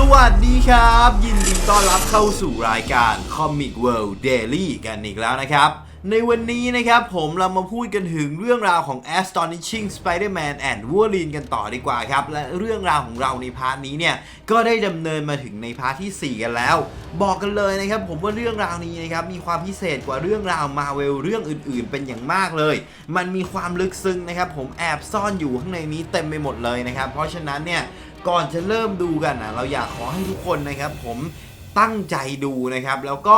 สวัสดีครับ ยินดีต้อนรับเข้าสู่รายการ Comic World Daily กันอีกแล้วนะครับ ในวันนี้นะครับผมเรามาพูดกันถึงเรื่องราวของ Astonishing Spider-Man and Wolverine กันต่อดีกว่าครับ และเรื่องราวของเราในพาร์ทนี้เนี่ย ก็ได้ดำเนินมาถึงในพาร์ทที่ 4 กันแล้ว บอกกันเลยนะครับผมว่าเรื่องราวนี้นะครับมีความพิเศษกว่าเรื่องราวมาเวลเรื่องอื่นๆ เป็นอย่างมากเลย มันมีความลึกซึ้งนะครับผมแอบซ่อนอยู่ข้างในนี้เต็มไปหมดเลยนะครับเพราะฉะนั้นเนี่ย ก่อนจะเริ่มดูกันนะเราอยากขอให้ทุกคนนะครับ ผมตั้งใจดูนะครับ แล้วก็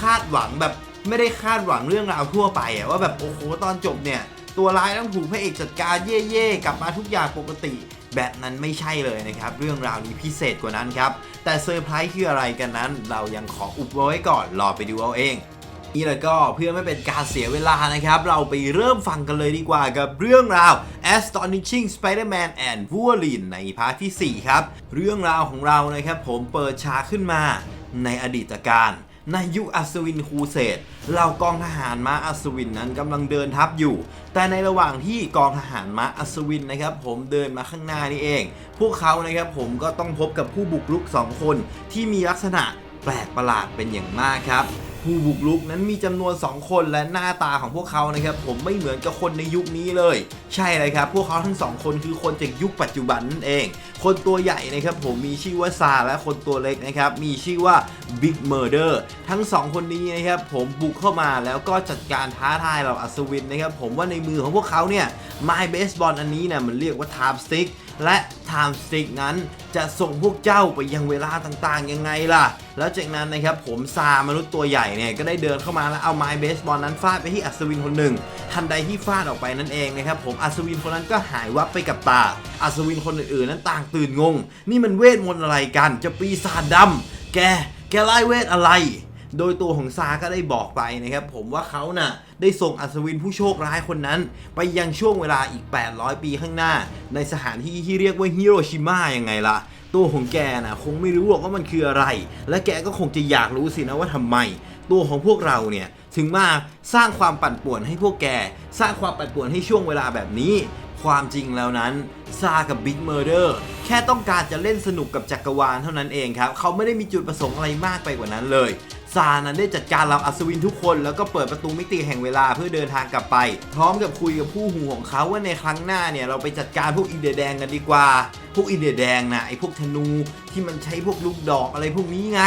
คาดหวังแบบไม่ได้คาดหวังเรื่องราวทั่วไปอะว่าแบบโอ้โหตอนจบเนี่ย ตัวร้ายต้องถูกพระเอกจัดการเย่ๆกลับมาทุกอย่างปกติ แบบนั้นไม่ใช่เลยนะครับ เรื่องราวนี้พิเศษกว่านั้นครับ แต่เซอร์ไพรส์คืออะไรกันนั้น เรายังขออุบไว้ก่อนรอไปดูเอาเอง นี่แล้วก็เพื่อไม่เป็นการเสียเวลานะครับ เราไปเริ่มฟังกันเลยดีกว่ากับเรื่องราว Astonishing Spider-Man and Wolverine ในพาร์ทที่ 4 ครับ เรื่องราวของเรานะครับผมเปิดฉากขึ้นมาในอดีตการในยุคอัศวินครูเสดเหล่ากองทหารม้าอัศวินนั้นกำลังเดินทัพอยู่ แต่ในระหว่างที่กองทหารม้าอัศวินนะครับ ผมเดินมาข้างหน้านี่เอง พวกเขานะครับผมก็ต้องพบกับผู้บุกรุกสองคนที่มีลักษณะแปลกประหลาดเป็นอย่างมากครับ ผู้บุกรุกนั้นมีจำนวน 2 คนและหน้าตาของพวกเขานะครับผมไม่เหมือนกับคนในยุคนี้เลย ใช่เลยครับ พวกเขาทั้งสองคนคือคนจากยุคปัจจุบันนั่นเอง คนตัวใหญ่นะครับผมมีชื่อว่าซาและคนตัวเล็กนะครับมีชื่อว่า Big Murder ทั้งสองคนนี้นะครับผมบุกเข้ามาแล้วก็จัดการท้าทายเหล่าอัศวินนะครับผมว่าในมือของพวกเขาเนี่ยไม้เบสบอลอันนี้เนี่ยมันเรียกว่า Time Stick และ Time Stick นั้นจะส่งพวกเจ้าไปยังเวลาต่างๆ ยังไงล่ะ แล้วจากนั้นนะครับผมซามนุษย์ตัวใหญ่เนี่ยก็ได้เดินเข้ามาแล้วเอาไม้เบสบอลนั้นฟาดไปที่อัศวินคนหนึ่ง ทันใดที่ฟาดออกไปนั่นเองนะครับผมอัศวินคนนั้นก็หายวับไปกับตา อัศวินคนอื่นๆนั้นต่างตื่นงง นี่มันเวทมนต์อะไรกัน จะปีศาจดำแก แกไล่เวทอะไร โดยตัวของซาก็ได้บอกไปนะครับผมว่าเขาน่ะได้ส่งอัศวินผู้โชคร้ายคนนั้น ไปยังช่วงเวลาอีก 800 ปีข้างหน้า ในสถานที่ที่เรียกว่าฮิโรชิมายังไงล่ะตัวของแกน่ะคงไม่รู้หรอกว่ามันคืออะไร และแกก็คงจะอยากรู้สินะว่าทำไม ตัวของพวกเราเนี่ยถึงมาสร้างความปั่นป่วนให้พวกแก สร้างความปั่นป่วนให้ช่วงเวลาแบบนี้ ความจริงแล้วนั้นซากับบิ๊กเมอร์เดอร์แค่ต้องการจะเล่นสนุกกับจักรวาลเท่านั้นเองครับ เขาไม่ได้มีจุดประสงค์อะไรมากไปกว่านั้นเลย ซานั้นได้จัดการเราอัศวินทุกคน แล้วก็เปิดประตูมิติแห่งเวลาเพื่อเดินทางกลับไป พร้อมกับคุยกับผู้หูของเขาว่าในครั้งหน้าเนี่ยเราไปจัดการพวกอินเดียแดงกันดีกว่า พวกอินเดียแดงนะไอพวกธนูที่มันใช้พวกลูกดอกอะไรพวกนี้ไง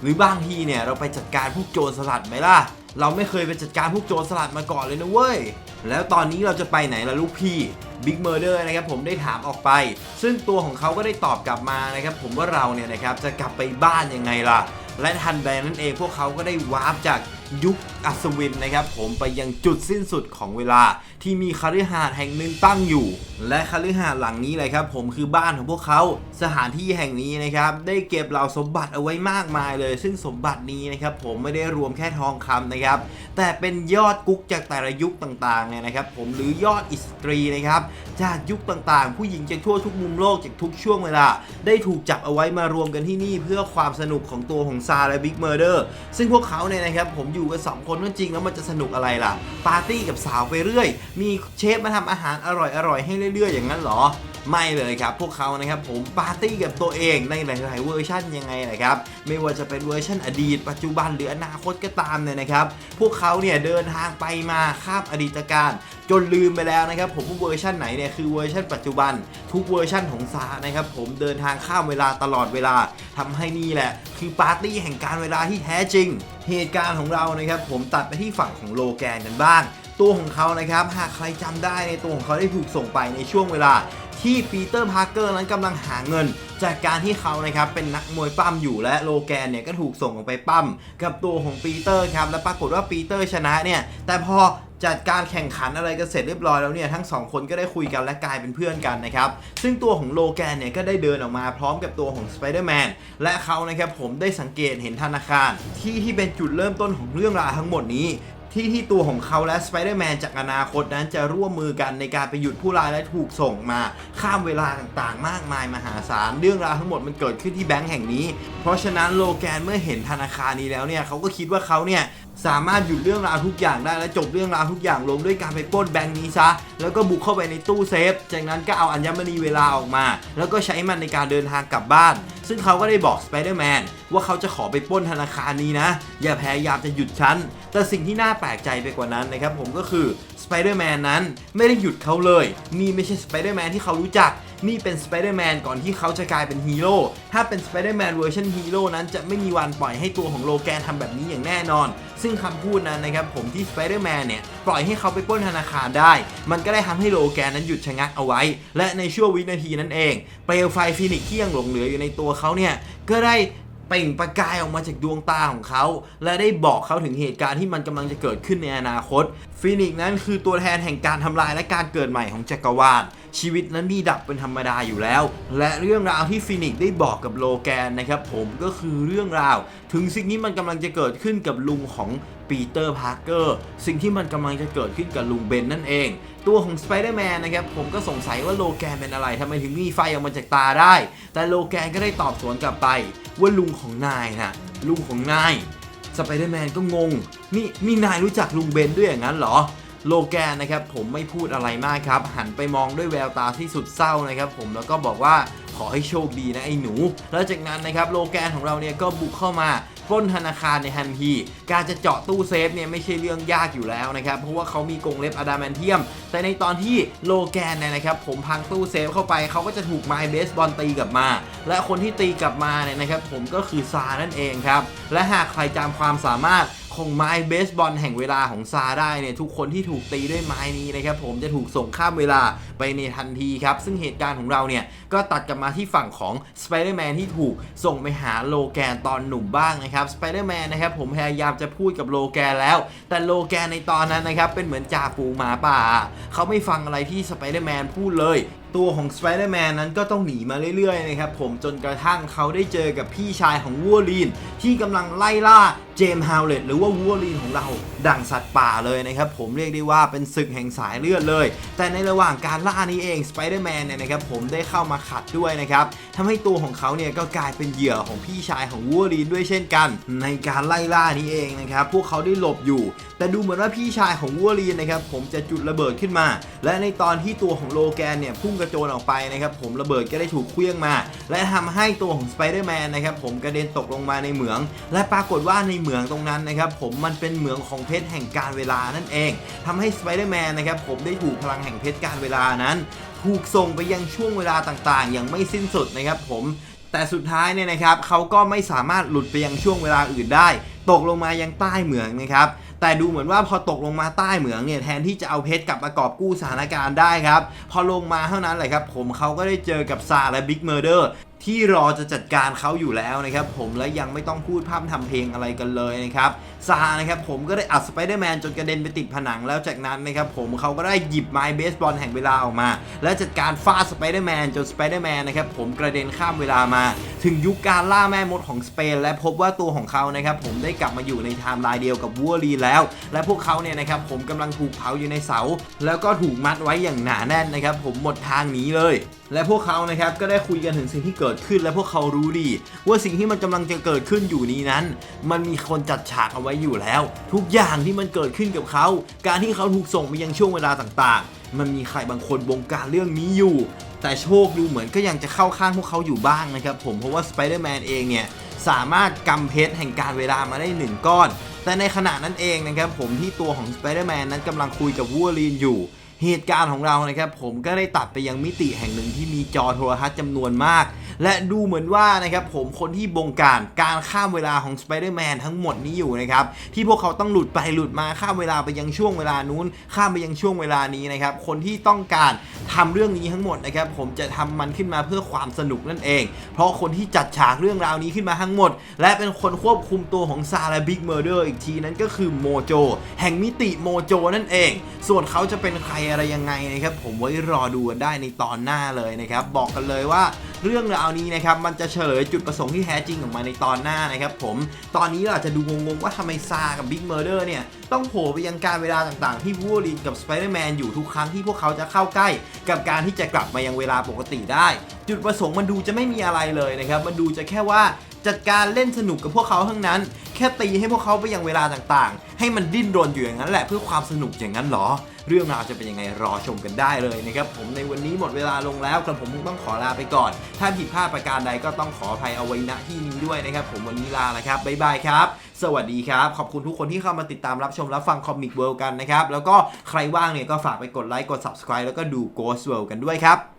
หรือบางทีเนี่ยเราไปจัดการพวกโจรสลัดไหมล่ะ เราไม่เคยไปจัดการพวกโจรสลัดมาก่อนเลยนะเว้ย แล้วตอนนี้เราจะไปไหนล่ะลูกพี่ Big Murder นะครับผมได้ถามออกไป ซึ่งตัวของเขาก็ได้ตอบกลับมานะครับผมว่าเราเนี่ยนะครับจะกลับไปบ้านยังไงล่ะ และทันใดนั้นเองพวกเขาก็ได้วาร์ปจากยุคอัศวินนะครับผมไปยังจุดสิ้นสุดของเวลา ที่มีคฤหาสน์แห่งหนึ่งตั้งอยู่ และคฤหาสน์หลังนี้เลยครับผมคือบ้านของพวกเขาสถานที่แห่งนี้นะครับ ได้เก็บเหล่าสมบัติเอาไว้มากมายเลย ซึ่งสมบัตินี้นะครับ ผมไม่ได้รวมแค่ทองคำนะครับ แต่เป็นยอดกุ๊กจากแต่ละยุคต่างๆเนี่ยนะครับ ผมหรือยอดอิสตรีนะครับ จากยุคต่างๆ ผู้หญิงจากทั่วทุกมุมโลกจากทุกช่วงเวลา ได้ถูกจับเอาไว้มารวมกันที่นี่เพื่อความสนุกของตัวของซาและบิ๊กเมอร์เดอร์ซึ่งพวกเขาเนี่ยนะครับ ผมอยู่กันสองคนก็จริงแล้วมันจะสนุกอะไรล่ะปาร์ตี้กับสาวไปเรื่อย มีเชฟมาทำอาหารอร่อยๆให้เรื่อยๆ อย่างนั้นเหรอ ไม่เลยครับ พวกเขานะครับผมปาร์ตี้กับตัวเองในหลาย ๆ เวอร์ชันยังไงนะครับ ไม่ว่าจะเป็นเวอร์ชันอดีต ปัจจุบันหรืออนาคตก็ตามเนี่ยนะครับ พวกเขาเนี่ยเดินทางไปมาข้ามอดีตการจนลืมไปแล้วนะครับ ผมว่าเวอร์ชันไหนเนี่ยคือเวอร์ชันปัจจุบัน ทุกเวอร์ชันของซานะครับผมเดินทางข้ามเวลาตลอดเวลาทำให้นี่แหละ คือปาร์ตี้แห่งการเวลาที่แท้จริง เหตุการณ์ของเรานะครับผมตัดไปที่ฝั่งของโลแกนกันบ้าง ตัวของเขานะครับ หากใครจำได้ในตัวของเขาได้ถูกส่งไปในช่วงเวลาที่ปีเตอร์พาร์เกอร์นั้นกำลังหาเงิน จากการที่เขานะครับเป็นนักมวยปั้มอยู่และโลแกนเนี่ยก็ถูกส่งออกไปปั้มกับตัวของปีเตอร์ครับและปรากฏว่าปีเตอร์ชนะเนี่ยแต่พอจัดการแข่งขันอะไรกันเสร็จเรียบร้อยแล้วเนี่ยทั้งสองคนก็ได้คุยกันและกลายเป็นเพื่อนกันนะครับ ซึ่งตัวของโลแกนเนี่ยก็ได้เดินออกมาพร้อมกับตัวของสไปเดอร์แมนและเขานะครับผมได้สังเกตเห็นธนาคาร ที่ที่เป็นจุดเริ่มต้นของเรื่องราวทั้งหมดนี้ ที่ที่ตัวของเขาและสไปเดอร์แมนจากอนาคตนั้นจะร่วมมือกันในการไปหยุดผู้ร้ายและถูกส่งมาข้ามเวลาต่างๆ มากมายมหาศาลเรื่องราวทั้งหมดมันเกิดขึ้นที่แบงก์แห่งนี้ เพราะฉะนั้นโลแกนเมื่อเห็นธนาคารนี้แล้วเนี่ยเขาก็คิดว่าเขาเนี่ยสามารถหยุดเรื่องราวทุกอย่างได้และจบเรื่องราวทุกอย่างลงด้วยการไปปล้นแบงก์นี้ซะ แล้วก็บุกเข้าไปในตู้เซฟ จากนั้นก็เอาอัญมณีเวลาออกมา แล้วก็ใช้มันในการเดินทางกลับบ้าน ซึ่งเขาก็ได้บอกสไปเดอร์แมนว่าเขาจะขอไปป้นธนาคารนี้นะ อย่าพยายามจะหยุดฉัน แต่สิ่งที่น่าแปลกใจไปกว่านั้นนะครับผมก็คือสไปเดอร์แมนนั้นไม่ได้หยุดเขาเลย นี่ไม่ใช่สไปเดอร์แมนที่เขารู้จัก นี่เป็นสไปเดอร์แมนก่อนที่เขาจะกลายเป็นฮีโร่ ถ้าเป็นสไปเดอร์แมนเวอร์ชันฮีโร่นั้นจะไม่มีวันปล่อยให้ตัวของโลแกนทำแบบนี้อย่างแน่นอน ซึ่งคำพูดนั้นนะครับผมที่สไปเดอร์แมนเนี่ย ปล่อยให้เขาไปปล้นธนาคารได้ มันก็ได้ทำให้โลแกนนั้นหยุดชะงักเอาไว้ และในช่วงวินาทีนั้นเอง เปลวไฟฟินิกซ์ที่ยังหลงเหลืออยู่ในตัวเขาเนี่ยก็ได้เปล่งประกายออกมาจากดวงตาของเขา และได้บอกเขาถึงเหตุการณ์ที่มันกำลังจะเกิดขึ้นในอนาคตฟินิกซ์นั้นคือตัวแทนแห่งการทำลายและการเกิดใหม่ของจักรวาล ชีวิตนั้นมีดับเป็นธรรมดาอยู่แล้ว และเรื่องราวที่ฟินิกซ์ได้บอกกับโลแกนนะครับผมก็คือเรื่องราว ถึงสิ่งที่มันกำลังจะเกิดขึ้นกับลุงของปีเตอร์พาร์เกอร์สิ่งที่มันกำลังจะเกิดขึ้นกับลุงเบนนั่นเอง ตัวของสไปเดอร์แมนนะครับผมก็สงสัยว่าโลแกนเป็นอะไรทำไมถึงมีไฟออกมาจากตาได้ แต่โลแกนก็ได้ตอบสวนกลับไป ว่าลุงของนายนะลุงของนายสไปเดอร์แมนก็งง นี่นี่นายรู้จักลุงเบนด้วยอย่างนั้นเหรอ โลแกนนะครับผมไม่พูดอะไรมากครับ หันไปมองด้วยแววตาที่สุดเศร้านะครับผมแล้วก็บอกว่าขอให้โชคดีนะไอ้หนู แล้วจากนั้นนะครับโลแกนของเราเนี่ยก็บุกเข้ามาปล้นธนาคารในทันที การจะเจาะตู้เซฟเนี่ยไม่ใช่เรื่องยากอยู่แล้วนะครับ เพราะว่าเขามีกรงเล็บอะดามนเทียม แต่ในตอนที่โลแกนเนี่ยนะครับ ผมพังตู้เซฟเข้าไป เขาก็จะถูกไม้เบสบอลตีกลับมา และคนที่ตีกลับมาเนี่ยนะครับ ผมก็คือซานั่นเองครับ และหากใครจำความสามารถ ของไม้เบสบอลแห่งเวลาของซาได้เนี่ยทุกคนที่ถูกตีด้วยไม้นี้นะครับผมจะถูกส่งข้ามเวลาไปในทันทีครับ ซึ่งเหตุการณ์ของเราเนี่ยก็ตัดกลับมาที่ฝั่งของสไปเดอร์แมนที่ถูกส่งไปหาโลแกนตอนหนุ่มบ้างนะครับสไปเดอร์แมนนะครับผมพยายามจะพูดกับโลแกนแล้ว แต่โลแกนในตอนนั้นนะครับเป็นเหมือนจ่าฝูงหมาป่า เขาไม่ฟังอะไรที่สไปเดอร์แมนพูดเลยตัวของสไปเดอร์แมนนั้นก็ต้องหนีมาเรื่อยๆนะครับผมจนกระทั่งเขาได้เจอกับพี่ชายของวัวลีนที่กำลังไล่ล่า เจมส์ฮาวเลตหรือว่าวัวลีนของเราดั่งสัตว์ป่าเลยนะครับ ผมเรียกได้ว่าเป็นศึกแห่งสายเลือดเลย แต่ในระหว่างการล่านี้เองสไปเดอร์แมนเนี่ยนะครับผมได้เข้ามาขัดด้วยนะครับทำให้ตัวของเขาเนี่ยก็กลายเป็นเหยื่อของพี่ชายของวัวลีนด้วยเช่นกัน ในการไล่ล่านี้เองนะครับพวกเขาได้หลบอยู่ แต่ดูเหมือนว่าพี่ชายของวัวลีนนะครับผมจะจุดระเบิดขึ้นมา และในตอนที่ตัวของโลแกนเนี่ยพุ่งกระโจนออกไปนะครับผมระเบิดก็ได้ถูกเคลื่องมา และทำให้ตัวของสไปเดอร์แมนนะครับผมกระเด็นตกลงมาในเหมือง และปรากฏว่าในเหมืองตรงนั้นนะครับผมมันเป็นเหมืองของเพชรแห่งการเวลานั่นเองทำให้สไปเดอร์แมนนะครับผมได้ถูกพลังแห่งเพชรการเวลานั้น ถูกส่งไปยังช่วงเวลาต่างๆ อย่างไม่สิ้นสุดนะครับผมแต่สุดท้ายเนี่ยนะครับเขาก็ไม่สามารถหลุดไปยังช่วงเวลาอื่นได้ ตกลงมายังใต้เหมืองนะครับแต่ดูเหมือนว่าพอตกลงมาใต้เหมืองเนี่ยแทนที่จะเอาเพชรกลับมากอบกู้สถานการณ์ได้ครับ พอลงมาเท่านั้นแหละครับ ผมเขาก็ได้เจอกับซาและบิ๊กเมอร์เดอร์ ที่รอจะจัดการเขาอยู่แล้วนะครับผมและยังไม่ต้องพูดพร่ำทำเพลงอะไรกันเลยนะครับซานะครับผมก็ได้อัดสไปเดอร์แมนจนกระเด็นไปติดผนังแล้วจากนั้นนะครับผมเขาก็ได้หยิบไม้เบสบอลแห่งเวลาออกมา และจัดการฟาดสไปเดอร์แมนจนสไปเดอร์แมนนะครับผมกระเด็นข้ามเวลามา ถึงยุคการล่าแม่มดของสเปนและพบว่าตัวของเขานะครับผมได้กลับมาอยู่ในไทม์ไลน์เดียวกับวัวลีแล้ว และพวกเขาเนี่ยนะครับผมกำลังถูกเผาอยู่ในเสา แล้วก็ถูกมัดไว้อย่างหนาแน่นนะครับผมหมดทางหนีเลย และพวกเขานะครับก็ได้คุยกันถึงสิ่งที่เกิดขึ้นและพวกเขารู้ดี ว่าสิ่งที่มันกำลังจะเกิดขึ้นอยู่นี้นั้น มันมีคนจัดฉากเอาไว้อยู่แล้ว ทุกอย่างที่มันเกิดขึ้นกับเขา การที่เขาถูกส่งไปยังช่วงเวลาต่างๆ มันมีใครบางคนบงการเรื่องนี้อยู่ แต่โชคดูเหมือนก็ยังจะเข้าข้างพวกเขาอยู่บ้างนะครับผมเพราะว่าสไปเดอร์แมนเองเนี่ยสามารถกำเพชรแห่งการเวลามาได้หนึ่งก้อน แต่ในขณะนั้นเองนะครับผมที่ตัวของสไปเดอร์แมนนั้นกำลังคุยกับวู l ลีนอยู่ เหตุการณ์ของเรานะครับผมก็ได้ตัดไปยังมิติแห่งหนึ่งที่มีจอโทรทัศน์จำนวนมาก และดูเหมือนว่านะครับผมคนที่บงการการข้ามเวลาของสไปเดอร์แมนทั้งหมดนี้อยู่นะครับที่พวกเขาต้องหลุดไปหลุดมาข้ามเวลาไปยังช่วงเวลานู้น ข้ามไปยังช่วงเวลานี้นะครับคนที่ต้องการทำเรื่องนี้ทั้งหมดนะครับผมจะทำมันขึ้นมาเพื่อความสนุกนั่นเอง เพราะคนที่จัดฉากเรื่องราวนี้ขึ้นมาทั้งหมด และเป็นคนควบคุมตัวของซาและบิ๊กเมอร์เดอร์อีกทีนั้นก็คือโมโจแห่งมิติโมโจนั่นเอง ส่วนเขาจะเป็นใครอะไรยังไงนะครับผมไว้รอดูกันได้ในตอนหน้าเลยนะครับบอกกันเลยว่าเรื่องราวนี้นะครับมันจะเฉลยจุดประสงค์ที่แท้จริงออกมาในตอนหน้านะครับผมตอนนี้เราจะดูงงๆว่าทำไมซากับบิ๊กเมอร์เดอร์เนี่ยต้องโผล่ไปยังการเวลาต่างๆ ที่วูลีนกับสไปเดอร์แมนอยู่ทุกครั้งที่พวกเขาจะเข้าใกล้ กับการที่จะกลับมายังเวลาปกติได้ จุดประสงค์มันดูจะไม่มีอะไรเลยนะครับมันดูจะแค่ว่าจัดการเล่นสนุกกับพวกเขาทั้งนั้น แค่ตีให้พวกเขาไปยังเวลาต่างๆ ให้มันดิ้นรนอยู่อย่างนั้นแหละเพื่อความสนุกอย่างนั้นเหรอ เรื่องราวจะเป็นยังไงรอชมกันได้เลยนะครับผมในวันนี้หมดเวลาลงแล้วกระผมคงต้องขอลาไปก่อน ถ้าผิดพลาดประการใดก็ต้องขออภัยเอาไว้ณที่นี้ด้วยนะครับผมวันนี้ลาแล้วครับบ๊ายบายครับ สวัสดีครับ ขอบคุณทุกคนที่เข้ามาติดตามรับชมรับฟังคอมิกเวิลด์กันนะครับแล้วก็ใครว่างเนี่ยก็ฝากไปกดไลค์กด subscribe แล้วก็ดู Ghost World กันด้วยครับ